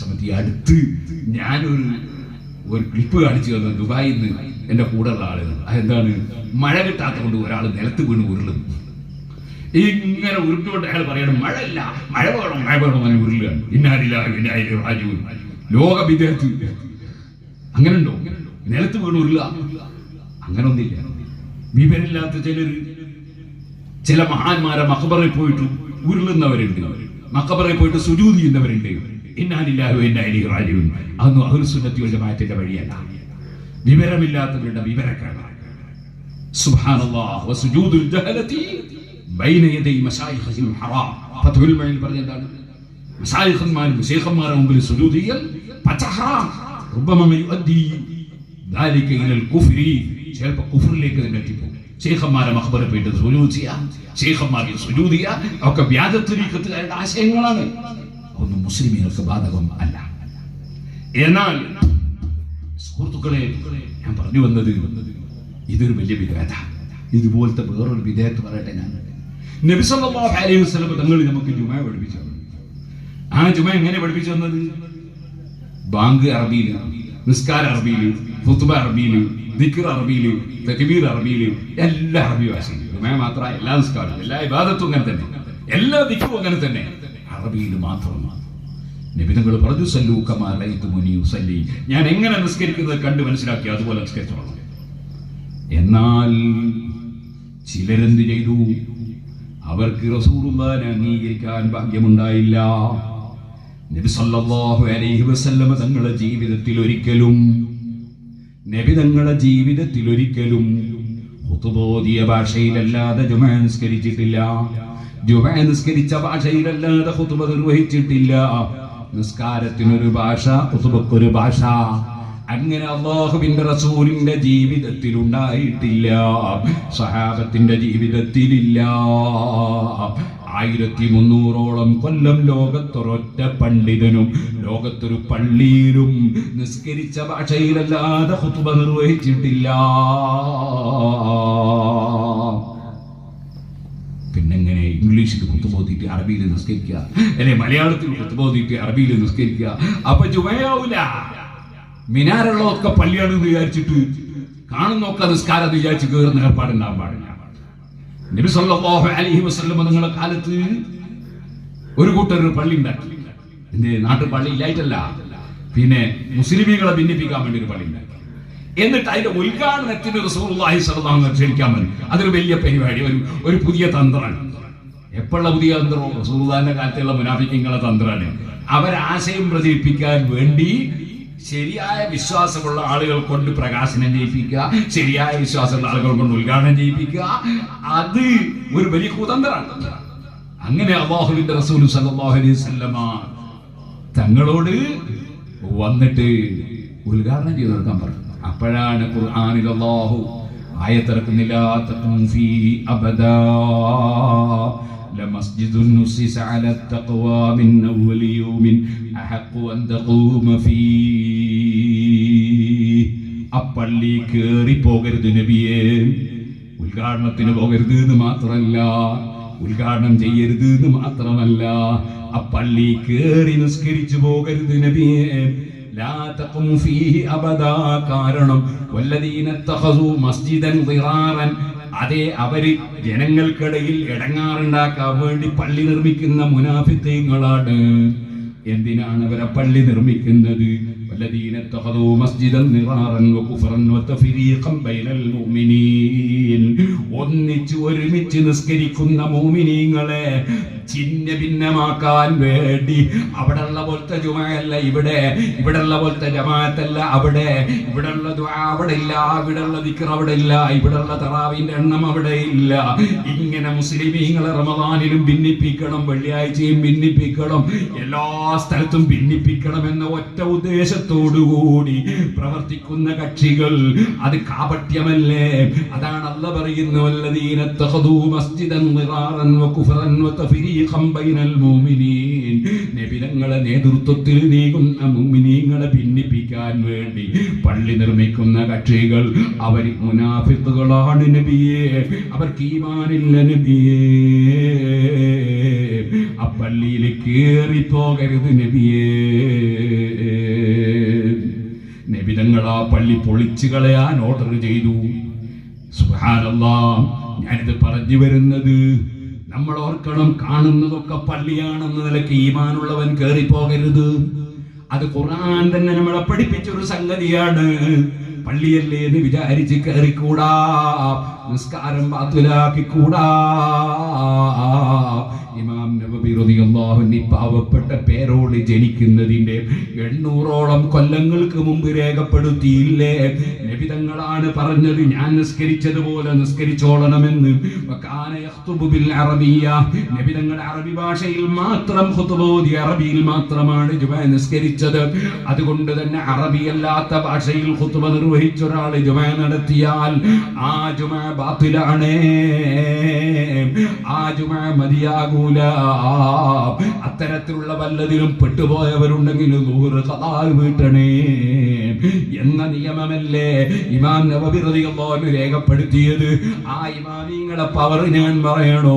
സമയത്ത് ഈ അടുത്ത് ഞാനൊരു ഒരു ക്ലിപ്പ് കാണിച്ചു തന്നു. ദുബായിൽ നിന്ന് എന്റെ കൂടെയുള്ള ആളുകൾ അതെന്താണ്? മഴ കിട്ടാത്ത കൊണ്ട് ഒരാൾ നിലത്ത് വീണ് ഉരുളും. ഇങ്ങനെ ഉരുട്ടുകൊണ്ട് അയാൾ പറയണം മഴയില്ല മഴ വേണം മഴ വേണം അങ്ങനെ ഉരുളുകയാണ്. ഇന്നാരില്ല ഇന്നാരി രാജു ലോക വിദേഹത്ത് അങ്ങനെ ഉണ്ടോ നിലത്ത് വീണ് ഉരുളുക. അങ്ങനെ ഒന്നില്ല വിവരമില്ലാത്ത ചിലർ ചില മഹാന്മാരെ മക്കബറിൽ പോയിട്ട് ഉരുളുന്നവരുണ്ട്. മക്കബറിൽ പോയിട്ട് സുജൂതി ചെയ്യുന്നവരുണ്ട്. അതൊന്നും അഹുൽസുന്നത്തി ജമാഅത്തിന്റെ വഴിയല്ല. വിവരമില്ലാത്തവരുടെ വിവരക്കാണ്. പറഞ്ഞെന്താണ് മസായിഖന്മാരും ശേഖന്മാരുടെ മുമ്പിൽ സുജൂദ് ചെയ്യൽ ചിലപ്പോൾ കുഫറിലേക്ക് തന്നെ എത്തിപ്പോകും. ശേഖന്മാരെ മഹബറെ പോയിട്ട് സുജൂദ് ചെയ്യുക ശേഖന്മാരിൽ സുജൂദ് ചെയ്യുക ഒക്കെ വ്യാജത്വരീക്കത്തുകാരുടെ ആശയങ്ങളാണ്. ഒന്നും മുസ്ലിമീങ്ങൾക്ക് ബാധകം അല്ല. എന്നാൽ സുഹൃത്തുക്കളെ ഞാൻ പറഞ്ഞു വന്നത് ഇതൊരു വലിയ വിധേയത ഇതുപോലത്തെ വേറൊരു വിധേയത്ത് പറയട്ടെ ഞാൻ. അലൈഹി തങ്ങൾ നമുക്ക് ജുമ പഠിപ്പിച്ചു ആ ജുമ എങ്ങനെ പഠിപ്പിച്ചു തന്നത്? ബാങ്ക് അറബിയിൽ നിസ്കാര അറബിയിൽ ഫുത്ബ അറബിയിൽ ദിക്ർ അറബിയിൽ തക്ബീർ അറബിയിൽ എല്ലാ അറബി ഭാഷയും ജുമ മാത്രം എല്ലാ നിസ്കാരവും എല്ലാ ഇബാദത്തും അങ്ങനെ തന്നെ. എല്ലാ ദിക്കും അങ്ങനെ തന്നെ. അറബിയിൽ മാത്രമാണ്. നിബിധങ്ങൾ പറഞ്ഞു സല്ലു കമാലൈത്തു മുനി സല്ലി ഞാൻ എങ്ങനെ നിസ്കരിക്കുന്നത് കണ്ട് മനസ്സിലാക്കി അതുപോലെ നിസ്കരിച്ചോളാം. എന്നാൽ ചിലരെന്ത് ചെയ്തു? അവർക്ക് റസൂലുള്ളാഹിനെ അംഗീകരിക്കാൻ ഭാഗ്യമുണ്ടായില്ല. നബി സല്ലല്ലാഹു അലൈഹി വസല്ലമ തങ്ങളുടെ ജീവിതത്തിൽ ഒരിക്കലും നബി ജീവിതത്തിൽ ഒരിക്കലും ഭാഷയിലല്ലാതെ ജുമ നിസ്കരിച്ചിട്ടില്ല. ജുമ നിസ്കരിച്ച ഭാഷയിലല്ലാതെ ഖുത്ബ നിർവഹിച്ചിട്ടില്ല നിസ്കാരത്തിനൊരു ഭാഷ കുത്തുബക്കൊരു ഭാഷ. അങ്ങനെ അള്ളാഹുവിന്റെ റസൂലിന്റെ ജീവിതത്തിൽ ഉണ്ടായിട്ടില്ല സഹാബത്തിന്റെ ജീവിതത്തിലില്ല. ആയിരത്തി മുന്നൂറോളം കൊല്ലം ലോകത്തൊരൊറ്റ പണ്ഡിതനും ലോകത്തൊരു പള്ളിയിലും നിസ്കരിച്ച ഭാഷയിലല്ലാതെ ഖുത്ബ നിർവഹിച്ചിട്ടില്ല. ഇംഗ്ലീഷിൽ കുത്തുബോധിട്ട് അറബിയിൽ നിസ്കരിക്കുക. അല്ലെ മലയാളത്തിൽ കുത്തുബോധിട്ട് അറബിയിൽ നിസ്കരിക്കുക. അപ്പൊ ചുമയാവൂല മിനാരുള്ളതൊക്കെ പള്ളിയാണെന്ന് വിചാരിച്ചിട്ട് കാണുന്നൊക്കെ നിസ്കാരം വിചാരിച്ച് കയറുന്ന ഏർപ്പാടുണ്ടാകാൻ പാടില്ല. നബി സല്ലല്ലാഹു അലൈഹി വസല്ലം നിങ്ങളുടെ കാലത്ത് ഒരു കൂട്ടർ പള്ളി ഉണ്ടാക്കി. എന്റെ നാട്ടിൽ പള്ളി ഇല്ലായിട്ടല്ല. പിന്നെ മുസ്ലിമീങ്ങളെ ഭിന്നിപ്പിക്കാൻ വേണ്ടി ഒരു പള്ളി ഉണ്ടാക്കി. എന്നിട്ട് അതിന്റെ ഉദ്ഘാടനത്തിന് റസൂലുള്ളാഹി സ്വല്ലല്ലാഹു അലൈഹി വസല്ലം ക്ഷണിക്കാൻ വേണ്ടി അതൊരു വലിയ പരിപാടി ഒരു ഒരു പുതിയ തന്ത്രമാണ്. എപ്പോഴുള്ള പുതിയ തന്ത്രവും സുൽത്താന്റെ കാലത്തുള്ള മുനാഫിക്കിങ്ങളെ തന്ത്രമാണ് അവരാശയം പ്രചരിപ്പിക്കാൻ വേണ്ടി ശരിയായ വിശ്വാസമുള്ള ആളുകൾ കൊണ്ട് പ്രകാശനം ചെയ്യിപ്പിക്കുക ശരിയായ വിശ്വാസമുള്ള ആളുകൾ കൊണ്ട് ഉദ്ഘാടനം ചെയ്യിപ്പിക്കുക അത് ഒരു വലിയ കുതന്ത്രമാണ് അങ്ങനെ അള്ളാഹുവിന്റെ റസൂൽ സല്ലല്ലാഹു അലൈഹി വസല്ലമ തങ്ങളോട് വന്നിട്ട് ഉദ്ഘാടനം ചെയ്ത് കൊടുക്കാൻ പറഞ്ഞു. അപ്പോഴാണ് ഖുർആനിൽ അള്ളാഹു ആയത്തിറക്കുന്നില്ല لمسجد نسس على التقوى من أول يوم أحق أن تقوم فيه അപ്പള്ളി കേറി പോകരുത് നബിയെ ഉദ്ഘാടനത്തിന് പോകരുത് എന്ന് മാത്രമല്ല ഉദ്ഘാടനം ചെയ്യരുത് എന്ന് മാത്രമല്ല അപ്പള്ളി കേറി നിസ്കരിച്ചു പോകരുത് നബിയെ ലാ തഖും ഫീഹി അബദാ കാരണം വല്ലദീന തഖസു മസ്ജിദൻ ദിറാറൻ അതെ അവര് ജനങ്ങൾക്കിടയിൽ ഇടങ്ങാറുണ്ടാക്കാൻ വേണ്ടി പള്ളി നിർമ്മിക്കുന്ന മുനാഫിത്തങ്ങളാണ് എന്തിനാണ് അവരെ പള്ളി നിർമ്മിക്കുന്നത് والذين اتخذوا مسجدا ضرارا وكفرا وتفريقا بين المؤمنين ഒന്നിച്ച് ഒരുമിച്ച് നിസ്കരിക്കുന്ന മോമിനീങ്ങളെ ചിഹ്ന ഭിന്നമാക്കാൻ വേണ്ടി. അവിടെ ഉള്ള പോലത്തെ ജുമയല്ല ഇവിടെ. ഇവിടെ ഉള്ള പോലത്തെ ജമാഅത്തല്ല അവിടെ. ഇവിടെ ഉള്ള അവിടെ ഇല്ല. ഇവിടെ ഉള്ള ദിക്ർ അവിടെ ഇല്ല. ഇവിടെ ഉള്ള തറാവിന്റെ എണ്ണം അവിടെ ഇല്ല. ഇങ്ങനെ മുസ്ലിമീങ്ങളെ റമദാനിലും ഭിന്നിപ്പിക്കണം വെള്ളിയാഴ്ചയും ഭിന്നിപ്പിക്കണം എല്ലാ സ്ഥലത്തും ഭിന്നിപ്പിക്കണം എന്ന ഒറ്റ ഉദ്ദേശത്തോടുകൂടി പ്രവർത്തിക്കുന്ന കക്ഷികൾ. അത് കാപട്യമല്ലേ? അതാണ് അല്ല പറയുന്നു വല്ലദീന തഖദൂ മസ്ജിദൻ വകുഫറൻ വതഫരീഖൻ നബിനങ്ങളെ നേതൃത്വത്തിൽ നീങ്ങുന്ന മോമിനീങ്ങളെ ഭിന്നിപ്പിക്കാൻ വേണ്ടി പള്ളി നിർമ്മിക്കുന്ന കക്ഷികൾ അവർ മുനാഫിത്തുകളാണ് നബിയെ. അവർ കീമാനില്ല നബിയെ. ആ പള്ളിയിൽ കയറി പോകരുത് നബിയെ. നബിതങ്ങൾ ആ പള്ളി പൊളിച്ചു കളയാൻ ഓർഡർ ചെയ്തു. സുഹാനല്ല ഞാനിത് പറഞ്ഞു വരുന്നത് നമ്മൾ ഓർക്കണം കാണുന്നതൊക്കെ പള്ളിയാണെന്ന നിലയ്ക്ക് ഈമാനുള്ളവൻ കയറി പോകരുത് അത് ഖുർആൻ തന്നെ നമ്മളെ പഠിപ്പിച്ച ഒരു സംഗതിയാണ്. പള്ളിയല്ലേ എന്ന് വിചാരിച്ച് കയറിക്കൂടാ നിസ്കാരം ബാത്തുലാക്കിക്കൂടാ. ഇമാം നബബി റളിയല്ലാഹു അൻഹു ഈ പാവപ്പെട്ട പേരോട് ജനിക്കുന്നതിന്റെ എണ്ണൂറോളം കൊല്ലങ്ങൾക്ക് മുമ്പ് രേഖപ്പെടുത്തിയില്ലേ? നബിതങ്ങളാണ് പറഞ്ഞത്. ഞാൻ നിസ്കരിച്ചതുപോലെ നിസ്കരിച്ചോളണമെന്ന്. നബിതങ്ങൾ അറബി ഭാഷയിൽ മാത്രം അറബിയിൽ മാത്രമാണ് ജുമ നിസ്കരിച്ചത്. അതുകൊണ്ട് തന്നെ അറബിയല്ലാത്ത ഭാഷയിൽ ഹുത്തുബ നിർവഹിച്ച ഒരാൾ ജുമ നടത്തിയാൽ ആ ജുമാ ബാത്തിലാണ്. ആ ജുമാ മതിയാകൂല. അത്തരത്തിലുള്ള വല്ലതിലും പെട്ടുപോയവരുണ്ടെങ്കിൽ നൂറ് കഥാൽ വീട്ടണേ. എന്ന നിയമമല്ലേ? ഇമാം നവബി റളിയല്ലാഹു അൻഹു രേഖപ്പെടുത്തിയത് ആ ഇമാമിങ്ങളെ പവർ ഞാൻ പറയണോ?